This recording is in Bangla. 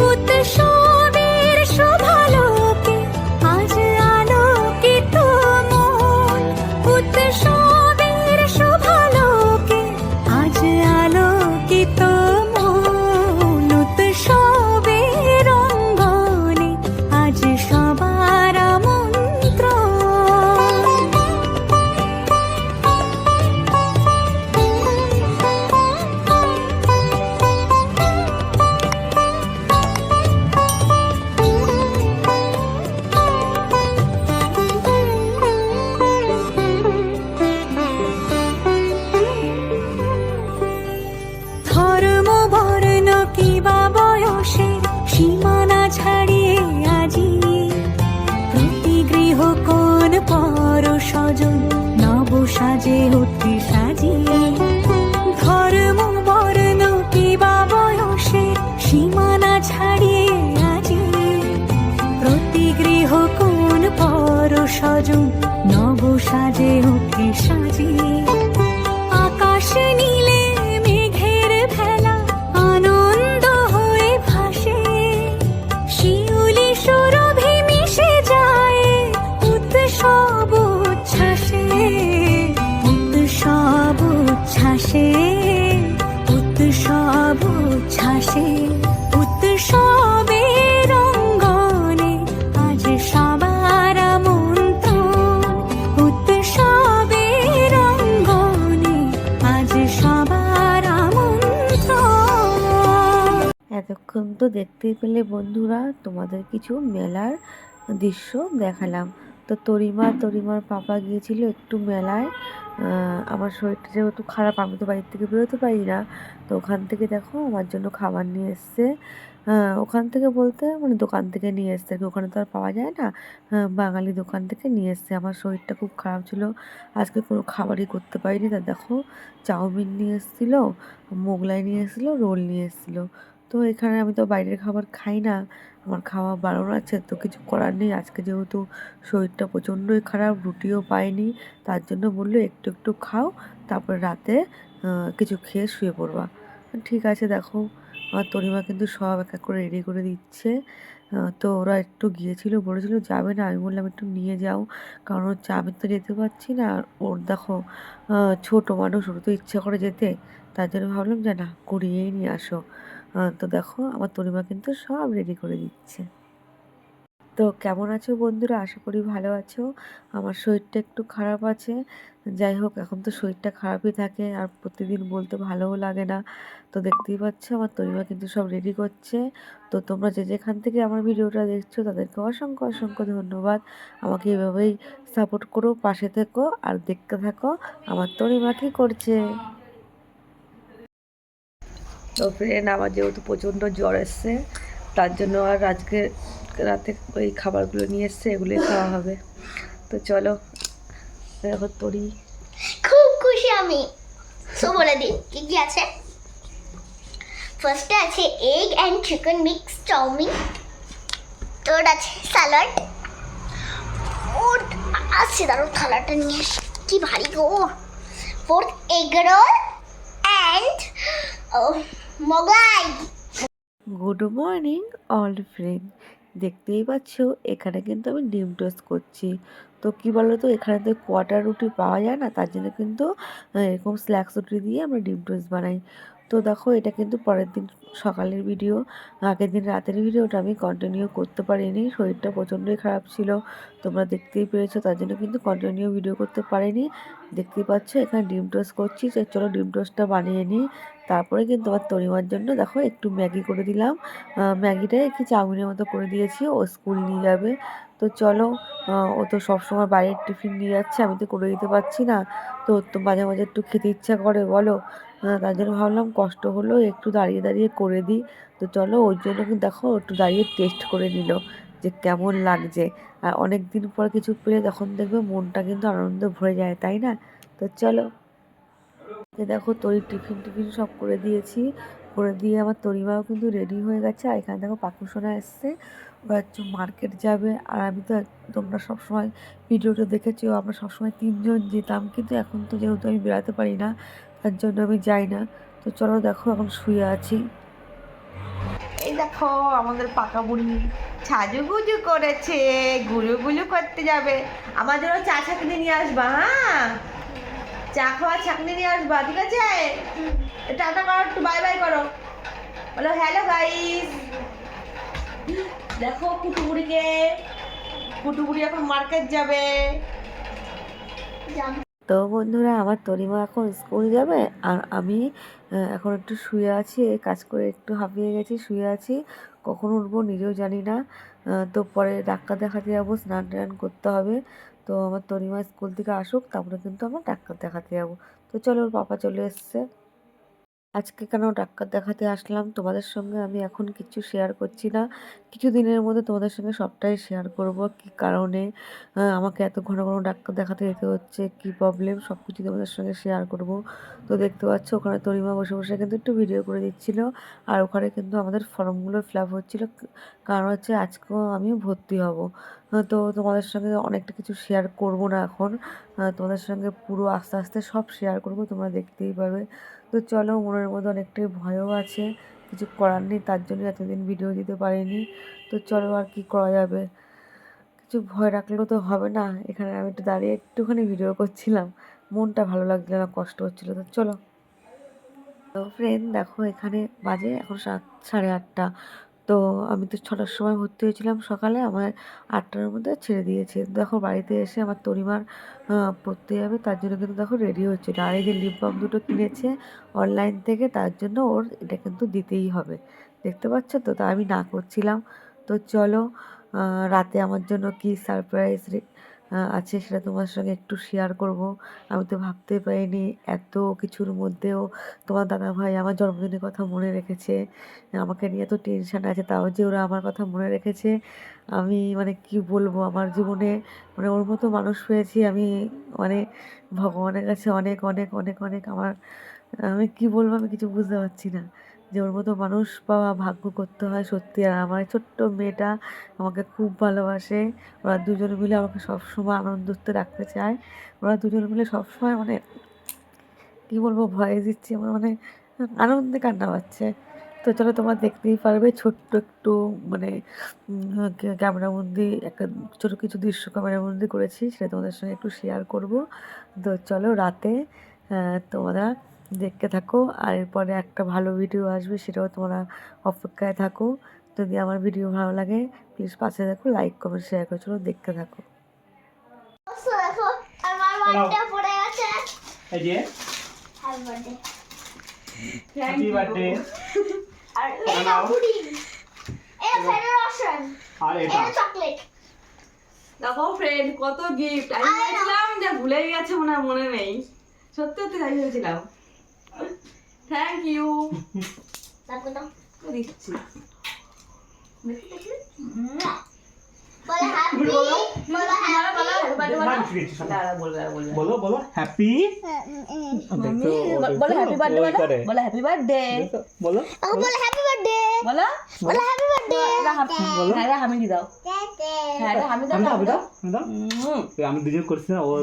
উৎসবের স্বজন নব সাজে অতি সাজিয়ে। এতক্ষণ তো দেখতেই পেলে বন্ধুরা তোমাদের কিছু মেলার দৃশ্য দেখালাম। তো তরিমা তরিমার পাপা গিয়েছিল একটু মেলায়। আমার শরীরটা যেহেতু খারাপ আমি তো বাড়ির থেকে বেরোতে পারি না। তো ওখান থেকে দেখো আমার জন্য খাবার নিয়ে এসছে। ওখান থেকে বলতে মানে দোকান থেকে নিয়ে এসছে আর কি, ওখানে তো আর পাওয়া যায় না। আহ, বাঙালি দোকান থেকে নিয়ে এসছে। আমার শরীরটা খুব খারাপ ছিল। আজকে কোনো খাবারই করতে পারিনি। তা দেখো চাউমিন নিয়ে এসেছিল মোগলাই নিয়ে এসেছিল রোল নিয়ে এসেছিল। তো এখানে আমি তো বাইরের খাবার খাই না। আমার খাওয়া বারণ আছে, তো কিছু করার নেই। আজকে যেহেতু শরীরটা প্রচণ্ডই খারাপ, রুটিও পাইনি, তার জন্য বলল একটু একটু খাও, তারপরে রাতে কিছু খেয়ে শুয়ে পড়বা। ঠিক আছে, দেখো, আমার তরিমা কিন্তু সব এক এক করে রেডি করে দিচ্ছে। তো ওরা একটু গিয়েছিল, বলেছিল যাবে না। আমি বললাম, একটু নিয়ে যাও। কারণ হচ্ছে আমি তো যেতে পারছি না। আর ওর দেখো ছোটো মানুষ, ওর তো ইচ্ছা করে যেতে। তার জন্য ভাবলাম যে, না, করিয়েই নিয়ে আসো। তো দেখো, আমার তরিমা কিন্তু সব রেডি করে দিচ্ছে। তো কেমন আছো বন্ধুরা? আশা করি ভালো আছো। আমার শরীরটা একটু খারাপ আছে। যাই হোক, এখন তো শরীরটা খারাপই থাকে, আর প্রতিদিন বলতে ভালোও লাগে না। তো দেখতেই পাচ্ছ, আমার তরিমা কিন্তু সব রেডি করছে। তো তোমরা যে যেখান থেকে আমার ভিডিওটা দেখছ, তাদেরকে অসংখ্য অসংখ্য ধন্যবাদ। আমাকে এভাবেই সাপোর্ট করো, পাশে থেকো, আর দেখতে থাকো, আমার তরিমা কী করছে? তো ফ্রেন্ড আমার যেহেতু প্রচণ্ড জ্বর এসছে, তার জন্য আর আজকে রাতে ওই খাবারগুলো নিয়ে এসছে, এগুলোই খাওয়া হবে। তো চলো, দেখো তরি। খুব খুশি আমি। সো বলে দিই কি কি আছে? ফার্স্টে আছে egg and chicken mix chowmein third আছে স্যালাড ওর আসছে দাঁড়ো থালাটা নিয়ে। কি ভারী গো। Fourth egg roll and Mughlai. Good morning all friend দেখতেই পাচ্ছ, এখানে কিন্তু আমি ডিম টোস্ট করছি। তো কি বলো তো এখানে তো কোয়াটার রুটি পাওয়া যায় না, তার জন্য কিন্তু এরকম স্ল্যাক্স রুটি দিয়ে আমরা ডিম টোস্ট বানাই। তো দেখো, এটা কিন্তু পরের দিন সকালের ভিডিও আগের দিন রাতের ভিডিওটা আমি কন্টিনিউ করতে পারিনি। শরীরটা প্রচণ্ডই খারাপ ছিল, তোমরা দেখতেই পেরেছ তার জন্য কিন্তু কন্টিনিউ ভিডিও করতে পারিনি। দেখতেই পাচ্ছ, এখানে ডিম টোস্ট করছি চলো ডিম টোস্টটা বানিয়ে নিই। তারপরে কিন্তু আমার তরিমার জন্য দেখো একটু ম্যাগি করে দিলাম। ম্যাগিটা একটু চাউমিনের মতো করে দিয়েছি, ও স্কুল নিয়ে যাবে। তো চলো ও তো সবসময় বাইরের টিফিন নিয়ে যাচ্ছে, আমি তো করে দিতে পারছি না। তো তো মাঝে মাঝে একটু খেতে ইচ্ছা করে, বলো। তার জন্য ভাবলাম কষ্ট হলো, একটু দাঁড়িয়ে দাঁড়িয়ে করে দিই। তো চলো ওর জন্য কিন্তু দেখো একটু দাঁড়িয়ে টেস্ট করে নিল যে কেমন লাগছে। আর অনেক দিন পর কিছু পেলে তখন দেখবে মনটা কিন্তু আনন্দ ভরে যায়, তাই না? তো চলো। এ দেখো তরি টিফিন টিফিন সব করে দিয়েছি। করে দিয়ে আমার তরিমাও কিন্তু রেডি হয়ে গেছে। আর এখানে দেখো পাকুসোনা এসছে। ওরা হচ্ছে মার্কেট যাবে। আর আমি তো তোমরা সবসময় ভিডিওটা দেখেছ আমরা সবসময় তিনজন যেতাম। কিন্তু এখন তো যেহেতু আমি বেড়াতে পারি না, তার জন্য আমি যাই না। তো চলো দেখো এখন শুয়ে আছি। এই দেখো আমাদের পাকা বুড়ি সাজুগুজু করেছে। গুলু করতে যাবে। আমাদেরও চা ছাকনি নিয়ে আসবা হ্যাঁ? চা খাওয়া ছাকনি নিয়ে আসবা ঠিক আছে? টাটা করো একটু বাই বাই করো। বলো হ্যালো গাইস দেখো কুটুবুড়িকে কুটুবুড়ি এখন মার্কেট যাবে। তো বন্ধুরা আমার তরিমা এখন স্কুল যাবে আর আমি এখন একটু শুয়ে আছি এই কাজ করে একটু হাঁপিয়ে গেছি শুয়ে আছি। কখন উঠবো নিজেও জানি না। তো পরে ডাক্তার দেখাতে যাব স্নান টান করতে হবে। তো আমার তরিমা স্কুল থেকে আসুক, তারপরে কিন্তু আমরা ডাক্তার দেখাতে যাব। তো চলো ওর পাপা চলে এসছে। আজকে কেন ডাক্তার দেখাতে আসলাম? তোমাদের সঙ্গে আমি এখন কিছু শেয়ার করছি না। কিছু দিনের মধ্যে তোমাদের সঙ্গে সবটাই শেয়ার করব। কি কারণে? আমাকে এত ঘন ঘন ডাক্তার দেখাতে যেতে হচ্ছে, কি প্রবলেম সব কিছু তোমাদের সঙ্গে শেয়ার করব। তো দেখতে পাচ্ছ, ওখানে তরিমা বসে বসে কিন্তু একটু ভিডিও করে দিচ্ছিল। আর ওখানে কিন্তু আমাদের ফর্মগুলো ফিল আপ হচ্ছিল। কারণ হচ্ছে আজকেও আমিও ভর্তি হব। তো তোমাদের সঙ্গে অনেকটা কিছু শেয়ার করব না এখন। তোমাদের সঙ্গে পুরো আস্তে আস্তে সব শেয়ার করব। তোমরা দেখতেই পাবে। তো চলো মনের মধ্যে অনেকটাই ভয়ও আছে, কিছু করার নেই, তার জন্য এতদিন ভিডিও দিতে পারিনি। তো চলো আর কি করা যাবে? কিছু ভয় রাখলেও তো হবে না, এখানে আমি একটু দাঁড়িয়ে একটুখানি ভিডিও করছিলাম। মনটা ভালো লাগছিল না, কষ্ট হচ্ছিল। তো চলো। তো ফ্রেন্ড দেখো এখানে বাজে এখন সাত, সাড়ে আটটা। তো আমি তো ছটার সময় ভর্তি হয়েছিলাম সকালে, আমার আটটার মধ্যে ছেড়ে দিয়েছে। দেখো বাড়িতে এসে আমার তরিমার পড়তে যাবে, তার জন্য কিন্তু দেখো রেডি হচ্ছে আর এই যে লিপ বাম দুটো কিনেছে অনলাইন থেকে, তার জন্য ওর এটা কিন্তু দিতেই হবে। দেখতে পাচ্ছ তো? তা আমি না করছিলাম। তো চলো রাতে আমার জন্য কি সারপ্রাইজ আছে সেটা তোমার সঙ্গে একটু শেয়ার করব। আমি তো ভাবতে পারিনি এত কিছুর মধ্যেও তোমার দাদা ভাই আমার জন্মদিনের কথা মনে রেখেছে। আমাকে নিয়ে এত টেনশান আছে, তাও যে ওরা আমার কথা মনে রেখেছে, আমি মানে কি বলব? আমার জীবনে মানে ওর মতো মানুষ পেয়েছি আমি মানে ভগবানের কাছে অনেক অনেক অনেক অনেক আমার, আমি কি বলব? আমি কিছু বুঝতে পারছি না। যে ওর মতো মানুষ পাওয়া ভাগ্য করতে হয় সত্যি। আর আমার ছোট্ট মেয়েটা আমাকে খুব ভালোবাসে। ওরা দুজন মিলে আমাকে সবসময় আনন্দতে রাখতে চায়। ওরা দুজন মিলে সবসময় মানে কী বলব, ভয়ে দিচ্ছি, আমার মানে আনন্দে কান্না পাচ্ছে। তো চলো তোমরা দেখতেই পারবে ছোট্ট একটু মানে ক্যামেরাবন্দি, একটা ছোটো কিছু দৃশ্য ক্যামেরাবন্দি করেছি, সেটা তোমাদের সঙ্গে একটু শেয়ার করব। তো চলো রাতে তোমরা দেখতে থাকো। আর এরপরে একটা ভালো ভিডিও আসবে সেটাও তোমরা অপেক্ষায় থাকো। যদি আমার ভিডিও ভালো লাগে প্লিজ পাশে দেখো লাইক কমেন্ট শেয়ার করে চলো দেখতে থাকো। দেখো আমার বার্থডে পড়ে গেছে। এই যে। হ্যাপি বার্থডে হ্যাপি বার্থডে আর এই না পুডিং এই ফেডারেশন আর এটা। এই চকলেট দেখো ফ্রেন্ড কত গিফট আমি। ভেবেছিলাম যে ভুলে গেছে মনে মনে নেই। সত্যি সত্যি তাই ভেবেছিলাম। থ্যাংক ইউ দিচ্ছি বলে বলো। Happy happy happy birthday happy birthday happy birthday. হ্যাঁ দাও হ্যাঁ আমি দাও দাও দুজন করছি না ও ও